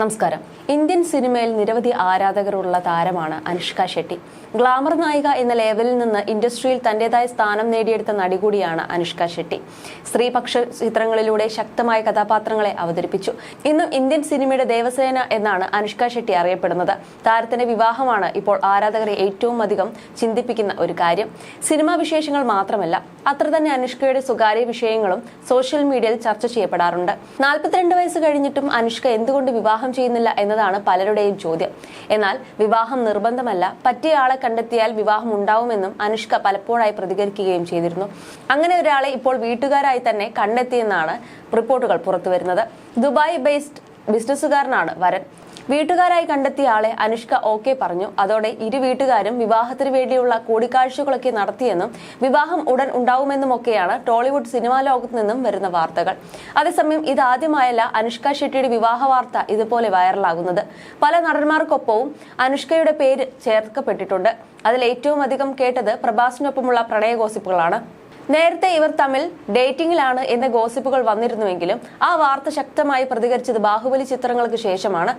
നമസ്കാരം. ഇന്ത്യൻ സിനിമയിൽ നിരവധി ആരാധകരുള്ള താരമാണ് അനുഷ്ക ഷെട്ടി. ഗ്ലാമർ നായിക എന്ന ലേവലിൽ നിന്ന് ഇൻഡസ്ട്രിയിൽ തന്റേതായ സ്ഥാനം നേടിയെടുത്ത നടി കൂടിയാണ് അനുഷ്ക ഷെട്ടി. സ്ത്രീപക്ഷ ചിത്രങ്ങളിലൂടെ ശക്തമായ കഥാപാത്രങ്ങളെ അവതരിപ്പിച്ചു. ഇന്നും ഇന്ത്യൻ സിനിമയുടെ ദേവസേന എന്നാണ് അനുഷ്ക ഷെട്ടി അറിയപ്പെടുന്നത്. താരത്തിന്റെ വിവാഹമാണ് ഇപ്പോൾ ആരാധകരെ ഏറ്റവും അധികം ചിന്തിപ്പിക്കുന്ന ഒരു കാര്യം. സിനിമാ വിശേഷങ്ങൾ മാത്രമല്ല അത്ര തന്നെ അനുഷ്കയുടെ സ്വകാര്യ വിഷയങ്ങളും സോഷ്യൽ മീഡിയയിൽ ചർച്ച ചെയ്യപ്പെടാറുണ്ട്. നാൽപ്പത്തിരണ്ട് വയസ്സ് കഴിഞ്ഞിട്ടും അനുഷ്ക എന്തുകൊണ്ട് വിവാഹം ചെയ്യുന്നില്ല എന്നതാണ് പലരുടെയും ചോദ്യം. എന്നാൽ വിവാഹം നിർബന്ധമല്ല. പറ്റിയ കണ്ടെത്തിയാൽ വിവാഹം ഉണ്ടാവുമെന്നും അനുഷ്ക പലപ്പോഴായി പ്രതികരിക്കുകയും ചെയ്തിരുന്നു. അങ്ങനെ ഒരാളെ ഇപ്പോൾ വീട്ടുകാരായി തന്നെ കണ്ടെത്തിയെന്നാണ് റിപ്പോർട്ടുകൾ പുറത്തുവരുന്നത്. ദുബായ് ബേസ്ഡ് ബിസിനസ്സുകാരനാണ് വരൻ. വീട്ടുകാരായി കണ്ടെത്തിയ ആളെ അനുഷ്ക ഓക്കെ പറഞ്ഞു. അതോടെ ഇരു വീട്ടുകാരും വിവാഹത്തിന് വേണ്ടിയുള്ള കൂടിക്കാഴ്ചകളൊക്കെ നടത്തിയെന്നും വിവാഹം ഉടൻ ഉണ്ടാവുമെന്നുമൊക്കെയാണ് ടോളിവുഡ് സിനിമാ ലോകത്ത് നിന്നും വരുന്ന വാർത്തകൾ. അതേസമയം ഇതാദ്യമായല്ല അനുഷ്ക ഷെട്ടിയുടെ വിവാഹ വാർത്ത ഇതുപോലെ വൈറലാകുന്നത്. പല നടന്മാർക്കൊപ്പവും അനുഷ്കയുടെ പേര് ചേർക്കപ്പെട്ടിട്ടുണ്ട്. അതിൽ ഏറ്റവും അധികം കേട്ടത് പ്രഭാസിനൊപ്പമുള്ള പ്രണയ ഗോസിപ്പുകളാണ്. നേരത്തെ ഇവർ തമ്മിൽ ഡേറ്റിംഗിലാണ് എന്ന ഗോസിപ്പുകൾ വന്നിരുന്നുവെങ്കിലും ആ വാർത്ത ശക്തമായി പ്രതികരിച്ചത് ബാഹുബലി ചിത്രങ്ങൾക്ക് ശേഷമാണ്.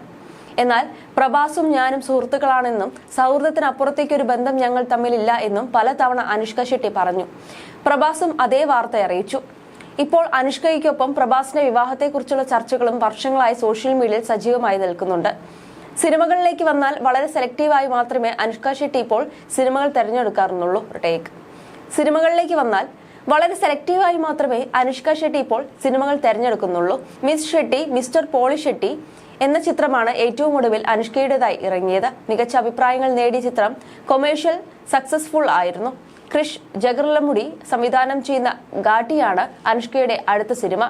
എന്നാൽ പ്രഭാസും ഞാനും സുഹൃത്തുക്കളാണെന്നും സൗഹൃദത്തിനപ്പുറത്തേക്ക് ഒരു ബന്ധം ഞങ്ങൾ തമ്മിലില്ല എന്നും പലതവണ അനുഷ്ക ഷെട്ടി പറഞ്ഞു. പ്രഭാസും അതേ വാർത്ത അറിയിച്ചു. ഇപ്പോൾ അനുഷ്കയ്ക്കൊപ്പം പ്രഭാസിന്റെ വിവാഹത്തെക്കുറിച്ചുള്ള ചർച്ചകളും വർഷങ്ങളായി സോഷ്യൽ മീഡിയയിൽ സജീവമായി നിൽക്കുന്നുണ്ട്. സിനിമകളിലേക്ക് വന്നാൽ വളരെ സെലക്റ്റീവായി മാത്രമേ അനുഷ്ക ഷെട്ടി ഇപ്പോൾ സിനിമകൾ തിരഞ്ഞെടുക്കാറുള്ളൂ. ടേക്ക്. സിനിമകളിലേക്ക് വന്നാൽ വളരെ സെലക്റ്റീവായി മാത്രമേ അനുഷ്ക ഷെട്ടി ഇപ്പോൾ സിനിമകൾ തിരഞ്ഞെടുക്കുന്നുള്ളൂ. Miss Shetty mister Polishetty എന്ന ചിത്രമാണ് ഏറ്റവും ഒടുവിൽ അനുഷ്കയുടേതായി ഇറങ്ങിയത്. മികച്ച അഭിപ്രായങ്ങൾ നേടിയ ചിത്രം കൊമേഴ്ഷ്യൽ സക്സസ്ഫുൾ ആയിരുന്നു. ക്രിഷ് ജഗർലമുടി സംവിധാനം ചെയ്യുന്ന ഗാട്ടിയാണ് അനുഷ്കയുടെ അടുത്ത സിനിമ.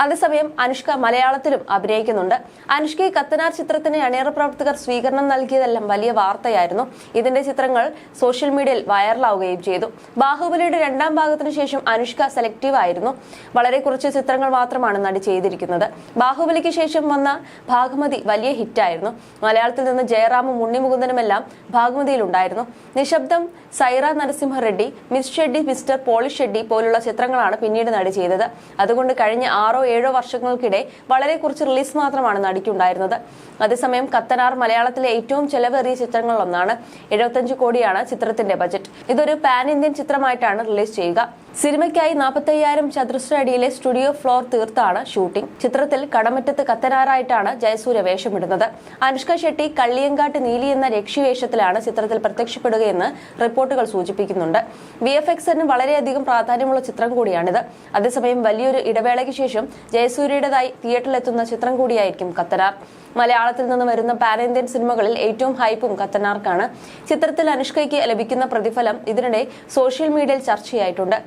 അതേസമയം അനുഷ്ക മലയാളത്തിലും അഭിനയിക്കുന്നുണ്ട്. അനുഷ്കയെ കത്തനാർ ചിത്രത്തിന് അണിയറ പ്രവർത്തകർ സ്വീകരണം നൽകിയതെല്ലാം വലിയ വാർത്തയായിരുന്നു. ഇതിന്റെ ചിത്രങ്ങൾ സോഷ്യൽ മീഡിയയിൽ വൈറലാവുകയും ചെയ്തു. ബാഹുബലിയുടെ രണ്ടാം ഭാഗത്തിന് ശേഷം അനുഷ്ക സെലക്റ്റീവ് ആയിരുന്നു. വളരെ കുറച്ച് ചിത്രങ്ങൾ മാത്രമാണ് നടി ചെയ്തിരിക്കുന്നത്. ബാഹുബലിക്ക് ശേഷം വന്ന ഭാഗമതി വലിയ ഹിറ്റായിരുന്നു. മലയാളത്തിൽ നിന്ന് ജയറാമും ഉണ്ണിമുകുന്ദനുമെല്ലാം ഭാഗമതിയിലുണ്ടായിരുന്നു Nishabdham Saira Narasimha Reddy miss Shetty mister Polishetty പോലുള്ള ചിത്രങ്ങളാണ് പിന്നീട് നടി ചെയ്തത്. അതുകൊണ്ട് കഴിഞ്ഞ ആറോ ഏഴോ വർഷങ്ങൾക്കിടെ വളരെ കുറച്ച് റിലീസ് മാത്രമാണ് നടിക്കുണ്ടായിരുന്നത്. അതേസമയം കത്തനാർ മലയാളത്തിലെ ഏറ്റവും ചെലവേറിയ ചിത്രങ്ങളിലൊന്നാണ് എഴുപത്തഞ്ച് കോടിയാണ് ചിത്രത്തിന്റെ ബജറ്റ് ഇതൊരു പാൻ ഇന്ത്യൻ ചിത്രമായിട്ടാണ് റിലീസ് ചെയ്യുക. സിനിമയ്ക്കായി നാൽപ്പത്തയ്യായിരം ചതുരശ്ര അടിയിലെ സ്റ്റുഡിയോ ഫ്ലോർ തീർത്താണ് ഷൂട്ടിംഗ് ചിത്രത്തിൽ കടമറ്റത്ത് കത്തനാറായിട്ടാണ് ജയസൂര്യ വേഷമിടുന്നത്. അനുഷ്ക ഷെട്ടി കള്ളിയങ്കാട്ട് നീലി എന്ന രക്ഷിവേഷത്തിലാണ് ചിത്രത്തിൽ പ്രത്യക്ഷപ്പെടുകയെന്ന് റിപ്പോർട്ടുകൾ സൂചിപ്പിക്കുന്നുണ്ട്. വി എഫ് എക്സിന് വളരെയധികം പ്രാധാന്യമുള്ള ചിത്രം കൂടിയാണിത്. അതേസമയം വലിയൊരു ഇടവേളയ്ക്ക് ശേഷം ജയസൂര്യയുടേതായി തിയേറ്ററിലെത്തുന്ന ചിത്രം കൂടിയായിരിക്കും കത്തനാർ. മലയാളത്തിൽ നിന്ന് വരുന്ന പാൻ ഇന്ത്യൻ സിനിമകളിൽ ഏറ്റവും ഹൈപ്പും കത്തനാർക്കാണ്. ചിത്രത്തിൽ അനുഷ്കയ്ക്ക് ലഭിക്കുന്ന പ്രതിഫലം ഇതിനിടെ സോഷ്യൽ മീഡിയയിൽ ചർച്ചയായിട്ടുണ്ട്.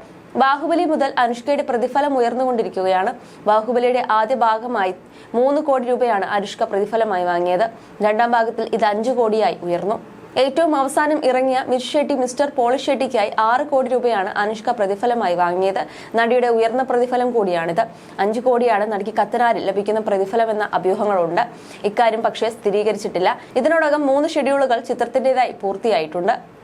ബാഹുബലി മുതൽ അനുഷ്കയുടെ പ്രതിഫലം ഉയർന്നുകൊണ്ടിരിക്കുകയാണ്. ബാഹുബലിയുടെ ആദ്യ ഭാഗമായി മൂന്ന് കോടി രൂപയാണ് അനുഷ്ക പ്രതിഫലമായി വാങ്ങിയത്. രണ്ടാം ഭാഗത്തിൽ ഇത് അഞ്ചു കോടിയായി ഉയർന്നു. ഏറ്റവും അവസാനം ഇറങ്ങിയ മിസ് ഷെട്ടി മിസ്റ്റർ പോളിഷെട്ടിക്കായി ആറ് കോടി രൂപയാണ് അനുഷ്ക പ്രതിഫലമായി വാങ്ങിയത്. നടിയുടെ ഉയർന്ന പ്രതിഫലം കൂടിയാണിത്. അഞ്ചു കോടിയാണ് നടിക്ക് കത്തനാരിൽ ലഭിക്കുന്ന പ്രതിഫലമെന്ന അഭ്യൂഹങ്ങളുണ്ട്. ഇക്കാര്യം പക്ഷേ സ്ഥിരീകരിച്ചിട്ടില്ല. ഇതിനോടകം മൂന്ന് ഷെഡ്യൂളുകൾ ചിത്രത്തിന്റെതായി പൂർത്തിയായിട്ടുണ്ട്.